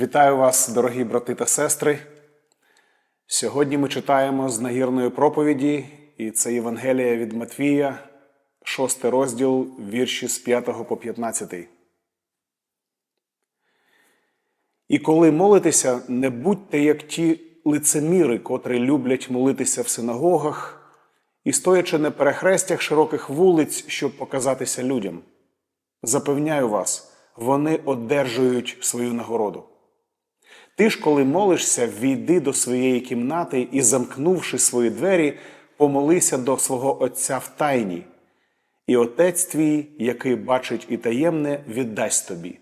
Вітаю вас, дорогі брати та сестри. Сьогодні ми читаємо з нагірної проповіді, і це Євангелія від Матвія, шостий розділ, вірші з 5 по 15. І коли молитеся, не будьте як ті лицеміри, котрі люблять молитися в синагогах і стоячи на перехрестях широких вулиць, щоб показатися людям. Запевняю вас, вони одержують свою нагороду. Ти ж, коли молишся, війди до своєї кімнати і, замкнувши свої двері, помолися до свого Отця в тайні, і Отець твій, який бачить і таємне, віддасть тобі.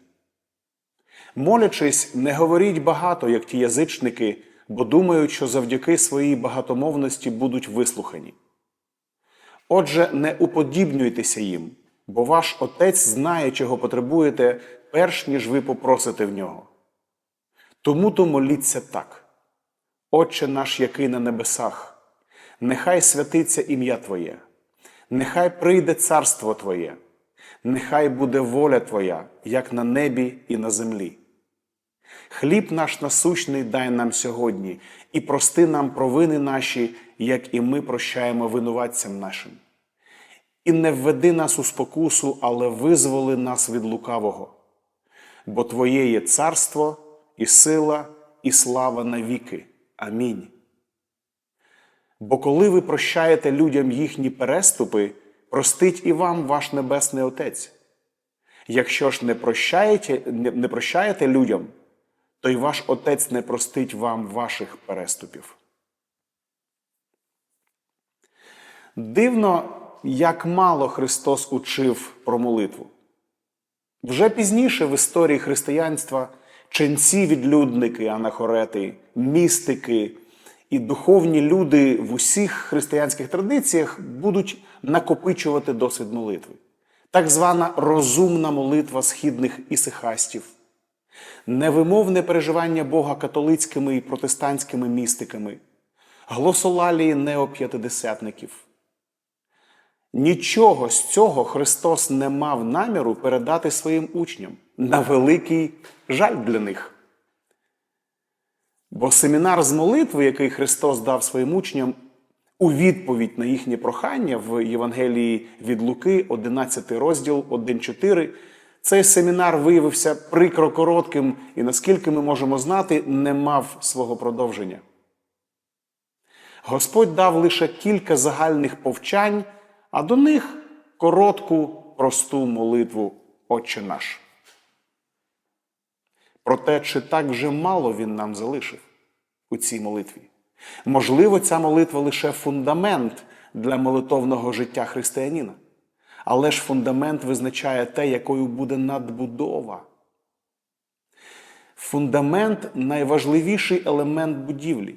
Молячись, не говоріть багато, як ті язичники, бо думають, що завдяки своїй багатомовності будуть вислухані. Отже, не уподібнюйтеся їм, бо ваш Отець знає, чого потребуєте, перш ніж ви попросите в нього. Тому то моліться так. Отче наш, який на небесах, нехай святиться ім'я Твоє, нехай прийде царство Твоє, нехай буде воля Твоя, як на небі і на землі. Хліб наш насущний дай нам сьогодні, і прости нам провини наші, як і ми прощаємо винуватцям нашим. І не введи нас у спокусу, але визволи нас від лукавого. Бо Твоє є царство, і сила, і слава навіки. Амінь. Бо коли ви прощаєте людям їхні переступи, простить і вам ваш Небесний Отець. Якщо ж не прощаєте, не, прощаєте людям, то й ваш Отець не простить вам ваших переступів. Дивно, як мало Христос учив про молитву. Вже пізніше в історії християнства ченці відлюдники, анахорети, містики і духовні люди в усіх християнських традиціях будуть накопичувати досвід молитви. Так звана розумна молитва східних ісихастів, невимовне переживання Бога католицькими і протестантськими містиками, глосолалії неоп'ятидесятників. Нічого з цього Христос не мав наміру передати своїм учням на великий жаль для них. Бо семінар з молитви, який Христос дав своїм учням у відповідь на їхнє прохання в Євангелії від Луки, 11 розділ 1.4, цей семінар виявився прикро коротким і, наскільки ми можемо знати, не мав свого продовження. Господь дав лише кілька загальних повчань, а до них коротку, просту молитву Отче наш. Проте, чи так вже мало він нам залишив у цій молитві? Можливо, ця молитва лише фундамент для молитовного життя християнина. Але ж фундамент визначає те, якою буде надбудова. Фундамент найважливіший елемент будівлі.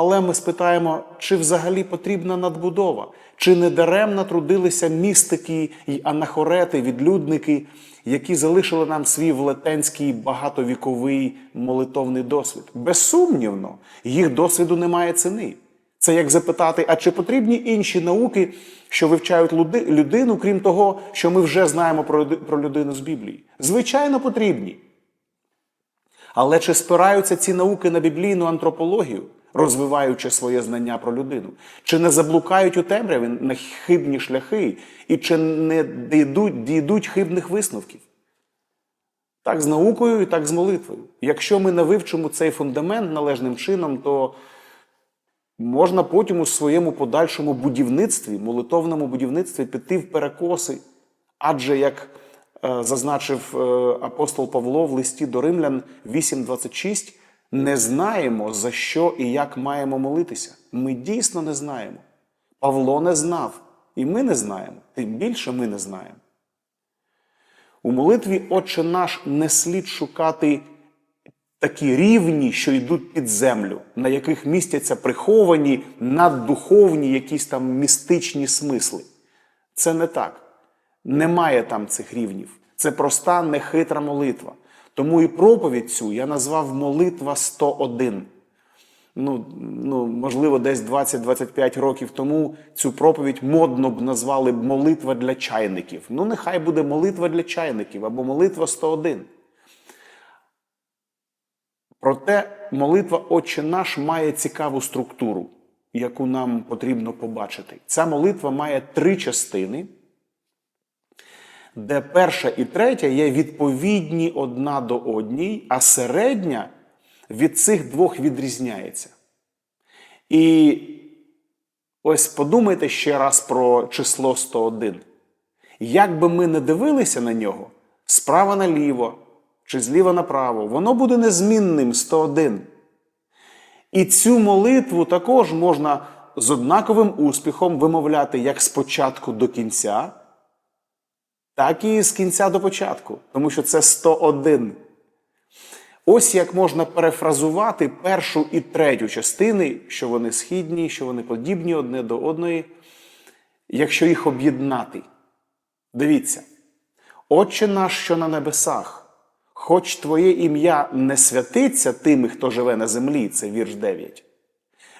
Але ми спитаємо, чи взагалі потрібна надбудова, чи не даремно трудилися містики й анахорети, відлюдники, які залишили нам свій велетенський багатовіковий молитовний досвід. Безсумнівно, їх досвіду немає ціни. Це як запитати, а чи потрібні інші науки, що вивчають людину, крім того, що ми вже знаємо про людину з Біблії? Звичайно, потрібні. Але чи спираються ці науки на біблійну антропологію? Розвиваючи своє знання про людину, чи не заблукають у темряві на хибні шляхи, і чи не дійдуть, дійдуть хибних висновків? Так з наукою і так з молитвою. Якщо ми не вивчимо цей фундамент належним чином, то можна потім у своєму подальшому будівництві, молитовному будівництві піти в перекоси. Адже, як е, зазначив е, апостол Павло в листі до Римлян 8.26, не знаємо, за що і як маємо молитися. Ми дійсно не знаємо. Павло не знав, і ми не знаємо, тим більше ми не знаємо. У молитві Отче наш не слід шукати такі рівні, що йдуть під землю, на яких містяться приховані наддуховні якісь там містичні смисли. Це не так. Немає там цих рівнів. Це проста, нехитра молитва. Тому і проповідь цю я назвав Молитва 101. Ну, ну, Можливо, десь 20-25 років тому цю проповідь модно б назвали б молитва для чайників. Ну, нехай буде молитва для чайників або молитва 101. Проте молитва Отче наш має цікаву структуру, яку нам потрібно побачити. Ця молитва має три частини, де перша і третя є відповідні одна до одній, а середня від цих двох відрізняється. І ось подумайте ще раз про число 101. Як би ми не дивилися на нього, справа наліво чи зліва направо, воно буде незмінним 101. І цю молитву також можна з однаковим успіхом вимовляти як з початку до кінця, так і з кінця до початку, тому що це 101. Ось як можна перефразувати першу і третю частини, що вони східні, що вони подібні одне до одної, якщо їх об'єднати. Дивіться, Отче наш, що на небесах, хоч Твоє ім'я не святиться тими, хто живе на землі, це вірш 9.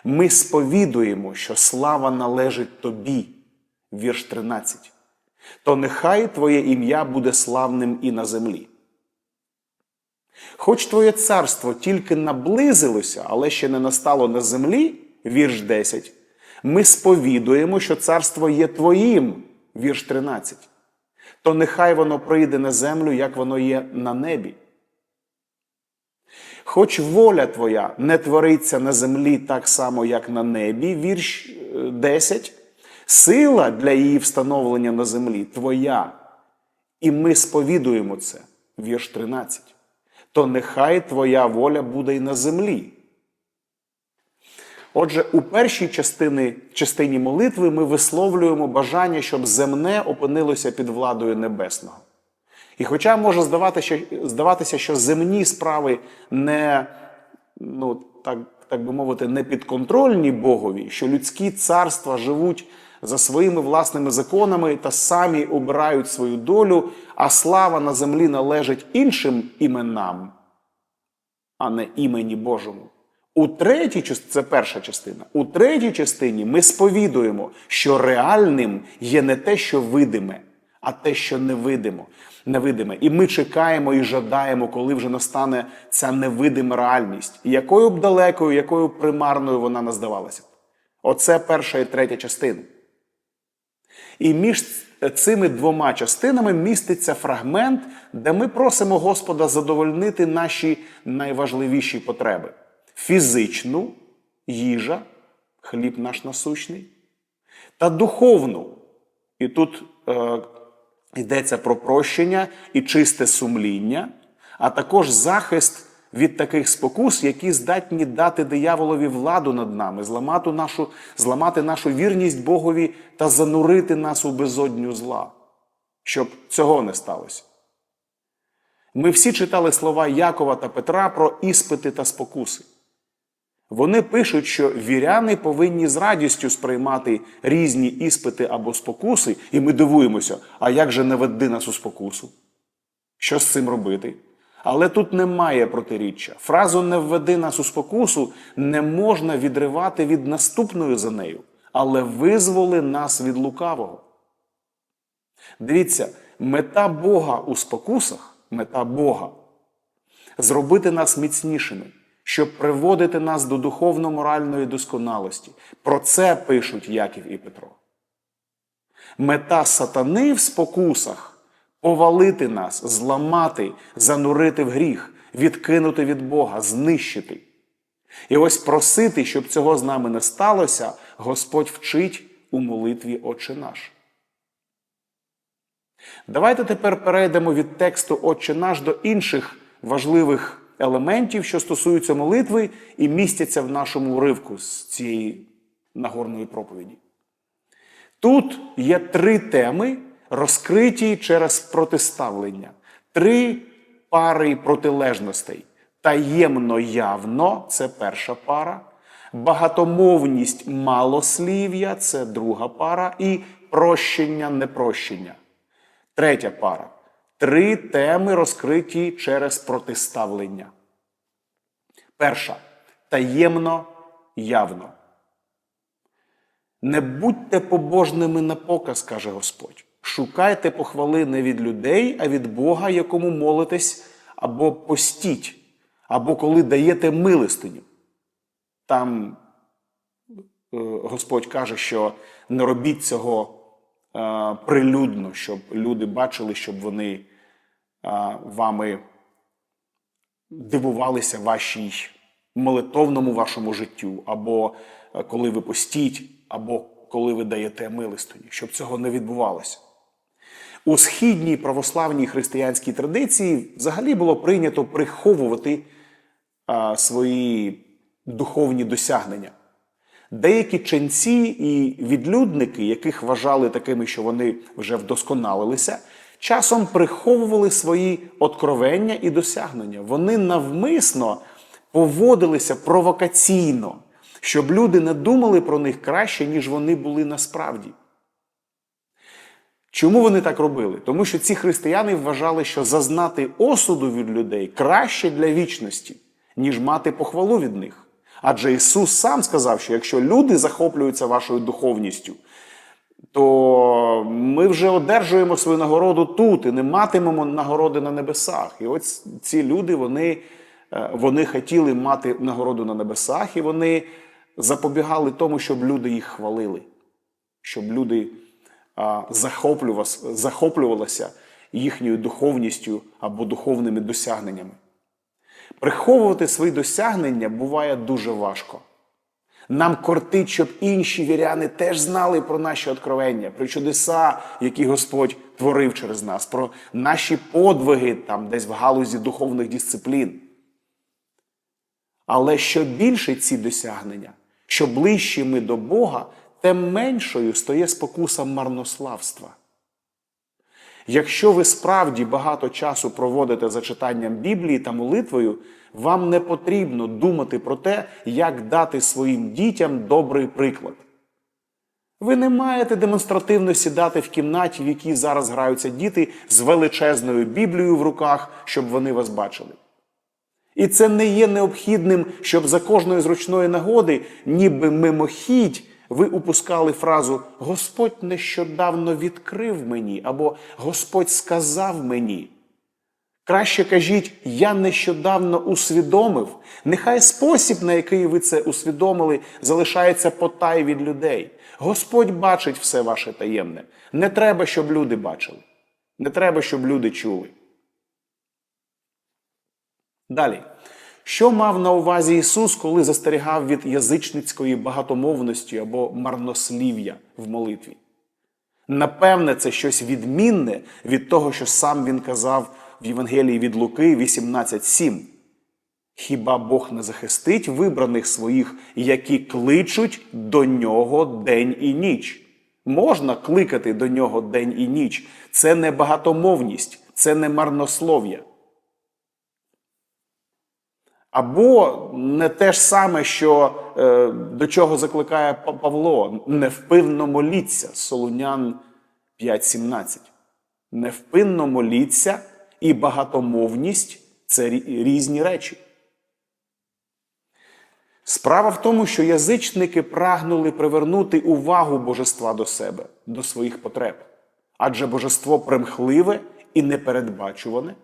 Ми сповідуємо, що слава належить Тобі, вірш 13. То нехай Твоє ім'я буде славним і на землі. Хоч Твоє царство тільки наблизилося, але ще не настало на землі, вірш 10, ми сповідуємо, що царство є Твоїм, вірш 13 то нехай воно прийде на землю, як воно є на небі. Хоч воля твоя не твориться на землі так само, як на небі, вірш 10, сила для її встановлення на землі твоя. І ми сповідуємо це, вірш 13. То нехай твоя воля буде й на землі. Отже, у першій частині, частині молитви ми висловлюємо бажання, щоб земне опинилося під владою небесного. І хоча може здаватися, що земні справи не, ну, так, так би мовити, не підконтрольні Богові, що людські царства живуть за своїми власними законами та самі обирають свою долю, а слава на землі належить іншим іменам, а не імені Божому. У третій частині, це перша частина. У третій частині ми сповідуємо, що реальним є не те, що видиме, а те, що невидимо, невидиме. І ми чекаємо і жадаємо, коли вже настане ця невидима реальність, якою б далекою, якою примарною вона не здавалася. Оце перша і третя частина. І між цими двома частинами міститься фрагмент, де ми просимо Господа задовольнити наші найважливіші потреби фізичну їжа, хліб наш насущний, та духовну. І тут е, йдеться про прощення і чисте сумління, а також захист від таких спокус, які здатні дати дияволові владу над нами, зламати нашу, зламати нашу вірність Богові та занурити нас у безодню зла, щоб цього не сталося. Ми всі читали слова Якова та Петра про іспити та спокуси. Вони пишуть, що віряни повинні з радістю сприймати різні іспити або спокуси, і ми дивуємося, а як же не веди нас у спокусу? Що з цим робити? Але тут немає протиріччя. Фразу не введи нас у спокусу не можна відривати від наступної за нею, але визволи нас від лукавого. Дивіться, мета Бога у спокусах, мета Бога зробити нас міцнішими щоб приводити нас до духовно-моральної досконалості. Про це пишуть Яків і Петро. Мета сатани в спокусах повалити нас, зламати, занурити в гріх, відкинути від Бога, знищити. І ось просити, щоб цього з нами не сталося, Господь вчить у молитві Отче наш. Давайте тепер перейдемо від тексту Отче наш до інших важливих елементів, що стосуються молитви, і містяться в нашому уривку з цієї нагорної проповіді. Тут є три теми, розкриті через протиставлення, три пари протилежностей. Таємно явно це перша пара, багатомовність малослів'я це друга пара, і прощення непрощення. Третя пара. Три теми розкриті через протиставлення. Перша таємно явно. Не будьте побожними на показ, каже Господь. Шукайте похвали не від людей, а від Бога, якому молитесь, або постіть, або коли даєте милостиню. Там е, Господь каже, що не робіть цього е, прилюдно, щоб люди бачили, щоб вони е, вами дивувалися вашій молитовному вашому життю, або коли ви постіть, або коли ви даєте милостині, щоб цього не відбувалося. У східній православній християнській традиції взагалі було прийнято приховувати а, свої духовні досягнення. Деякі ченці і відлюдники, яких вважали такими, що вони вже вдосконалилися, часом приховували свої откровення і досягнення. Вони навмисно поводилися провокаційно, щоб люди не думали про них краще, ніж вони були насправді. Чому вони так робили? Тому що ці християни вважали, що зазнати осуду від людей краще для вічності, ніж мати похвалу від них. Адже Ісус сам сказав, що якщо люди захоплюються вашою духовністю, то ми вже одержуємо свою нагороду тут і не матимемо нагороди на небесах. І ось ці люди вони, е, вони хотіли мати нагороду на небесах, і вони запобігали тому, щоб люди їх хвалили, щоб люди захоплювалися їхньою духовністю або духовними досягненнями. Приховувати свої досягнення буває дуже важко. Нам кортить, щоб інші віряни теж знали про наші откровення, про чудеса, які Господь творив через нас, про наші подвиги там десь в галузі духовних дисциплін. Але що більше ці досягнення, що ближче ми до Бога, тим меншою стає спокуса марнославства. Якщо ви справді багато часу проводите за читанням Біблії та молитвою, вам не потрібно думати про те, як дати своїм дітям добрий приклад. Ви не маєте демонстративно сідати в кімнаті, в якій зараз граються діти з величезною Біблією в руках, щоб вони вас бачили. І це не є необхідним, щоб за кожної зручної нагоди, ніби мимохідь, ви упускали фразу Господь нещодавно відкрив мені або Господь сказав мені. Краще кажіть, я нещодавно усвідомив. Нехай спосіб, на який ви це усвідомили, залишається потай від людей. Господь бачить все ваше таємне. Не треба, щоб люди бачили. Не треба, щоб люди чули. Далі. Що мав на увазі Ісус, коли застерігав від язичницької багатомовності або марнослів'я в молитві? Напевне, це щось відмінне від того, що сам він казав в Євангелії від Луки 18.7. Хіба Бог не захистить вибраних своїх, які кличуть до нього день і ніч? Можна кликати до нього день і ніч. Це не багатомовність, це не марнослов'я. Або не те ж саме, що е, до чого закликає Павло, невпинно моліться, Солунян 5.17. Невпинно моліться і багатомовність це різні речі. Справа в тому, що язичники прагнули привернути увагу божества до себе, до своїх потреб. Адже божество примхливе і непередбачуване.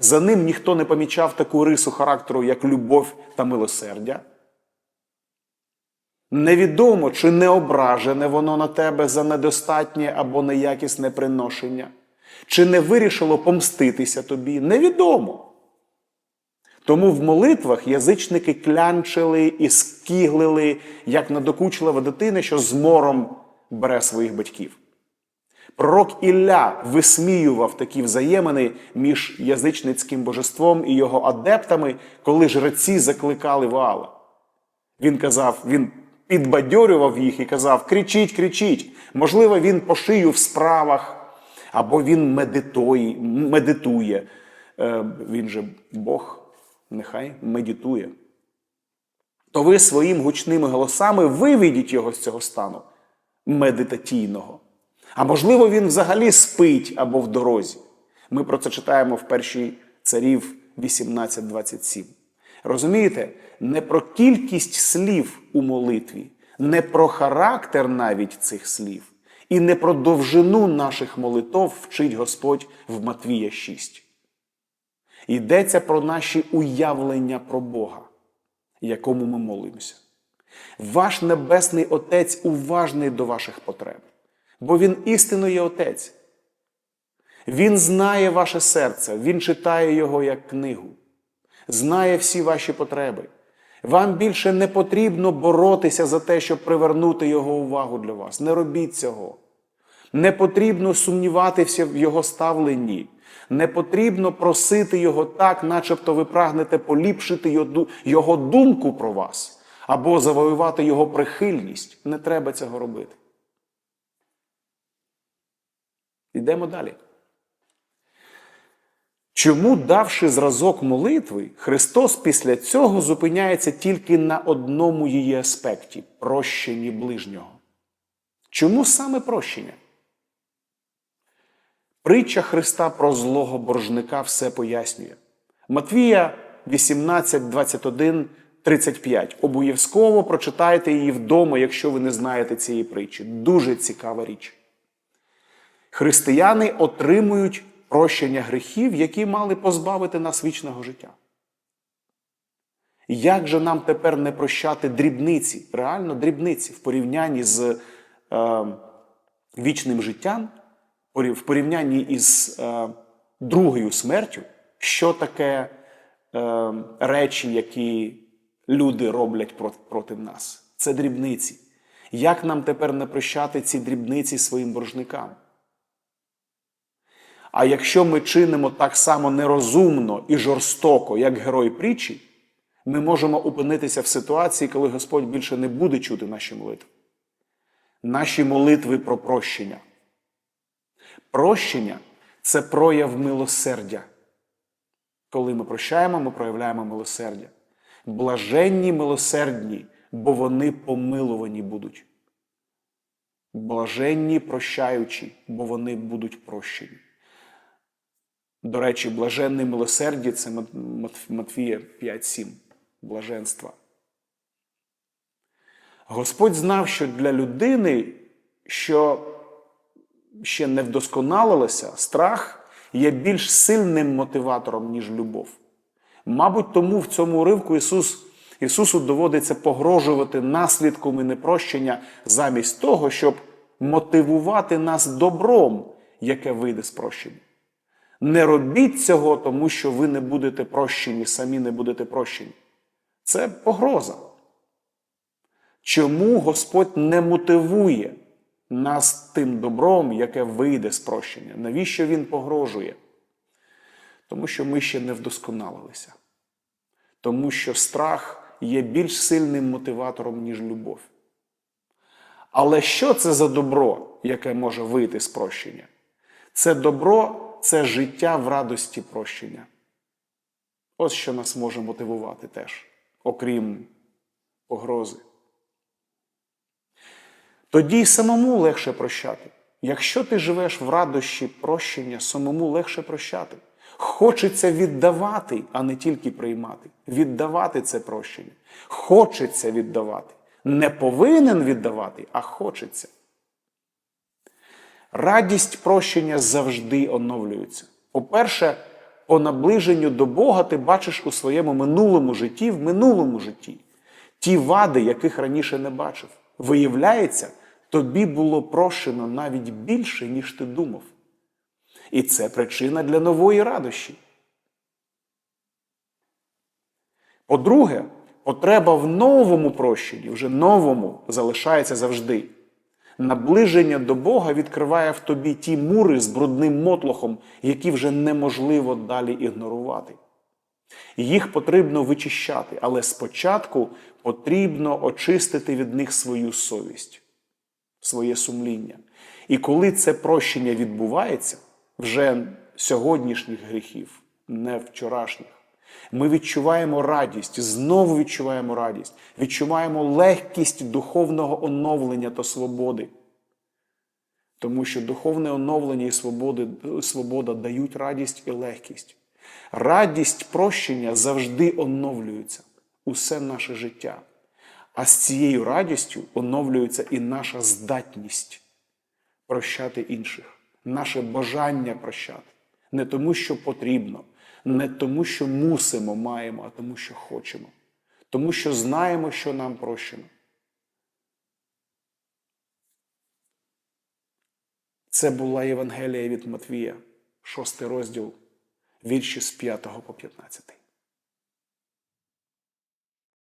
За ним ніхто не помічав таку рису характеру, як любов та милосердя. Невідомо, чи не ображене воно на тебе за недостатнє або неякісне приношення, чи не вирішило помститися тобі, невідомо. Тому в молитвах язичники клянчили і скіглили, як надокучлива дитина, що з мором бере своїх батьків. Пророк Ілля висміював такі взаємини між язичницьким божеством і його адептами, коли жреці закликали Ваала. Він казав, він підбадьорював їх і казав: кричіть, кричіть. Можливо, він по шию в справах, або він медитує. медитує. Е, Він же Бог, нехай медитує. То ви своїм гучними голосами виведіть його з цього стану медитаційного. А можливо, він взагалі спить або в дорозі. Ми про це читаємо в першій царів 18.27. Розумієте, не про кількість слів у молитві, не про характер навіть цих слів, і не про довжину наших молитов вчить Господь в Матвія 6. Йдеться про наші уявлення про Бога, якому ми молимося. Ваш Небесний Отець уважний до ваших потреб, бо Він істинно є Отець. Він знає ваше серце, Він читає його як книгу, знає всі ваші потреби. Вам більше не потрібно боротися за те, щоб привернути Його увагу для вас. Не робіть цього. Не потрібно сумніватися в Його ставленні. Не потрібно просити Його так, начебто ви прагнете поліпшити Його- думку про вас або завоювати Його прихильність. Не треба цього робити. Йдемо далі. Чому, давши зразок молитви, Христос після цього зупиняється тільки на одному її аспекті прощенні ближнього? Чому саме прощення? Притча Христа про злого боржника все пояснює. Матвія 18, 21, 35. Обов'язково прочитайте її вдома, якщо ви не знаєте цієї притчі. Дуже цікава річ. Християни отримують прощення гріхів, які мали позбавити нас вічного життя. Як же нам тепер не прощати дрібниці, реально дрібниці в порівнянні з е, вічним життям, в порівнянні із е, другою смертю, що таке е, речі, які люди роблять проти, проти нас? Це дрібниці. Як нам тепер не прощати ці дрібниці своїм боржникам? А якщо ми чинимо так само нерозумно і жорстоко, як герой притчі, ми можемо опинитися в ситуації, коли Господь більше не буде чути наші молитви. Наші молитви про прощення. Прощення це прояв милосердя. Коли ми прощаємо, ми проявляємо милосердя. Блаженні милосердні, бо вони помилувані будуть. Блаженні прощаючі, бо вони будуть прощені. До речі, блаженне милосердя це Мат- Мат- Матфія 5.7. Блаженства. Господь знав, що для людини, що ще не вдосконалилася, страх є більш сильним мотиватором, ніж любов. Мабуть, тому в цьому уривку Ісус, Ісусу доводиться погрожувати наслідками непрощення замість того, щоб мотивувати нас добром, яке вийде з прощення. Не робіть цього, тому що ви не будете прощені, самі не будете прощені. Це погроза. Чому Господь не мотивує нас тим добром, яке вийде з прощення? Навіщо Він погрожує? Тому що ми ще не вдосконалилися. Тому що страх є більш сильним мотиватором, ніж любов. Але що це за добро, яке може вийти з прощення? Це добро це життя в радості прощення. Ось що нас може мотивувати теж, окрім погрози. Тоді й самому легше прощати. Якщо ти живеш в радощі прощення, самому легше прощати. Хочеться віддавати, а не тільки приймати. Віддавати це прощення. Хочеться віддавати. Не повинен віддавати, а хочеться. Радість прощення завжди оновлюється. По-перше, по наближенню до Бога ти бачиш у своєму минулому житті, в минулому житті ті вади, яких раніше не бачив. Виявляється, тобі було прощено навіть більше, ніж ти думав. І це причина для нової радощі. По-друге, потреба в новому прощенні, вже новому, залишається завжди. Наближення до Бога відкриває в тобі ті мури з брудним мотлохом, які вже неможливо далі ігнорувати. Їх потрібно вичищати, але спочатку потрібно очистити від них свою совість, своє сумління. І коли це прощення відбувається, вже сьогоднішніх гріхів, не вчорашніх, ми відчуваємо радість, знову відчуваємо радість, відчуваємо легкість духовного оновлення та свободи. Тому що духовне оновлення і свободи, свобода дають радість і легкість. Радість прощення завжди оновлюється усе наше життя. А з цією радістю оновлюється і наша здатність прощати інших, наше бажання прощати. Не тому, що потрібно, Не тому, що мусимо, маємо, а тому, що хочемо. Тому що знаємо, що нам прощено. Це була Євангелія від Матвія, 6 розділ, вірші з 5 по 15.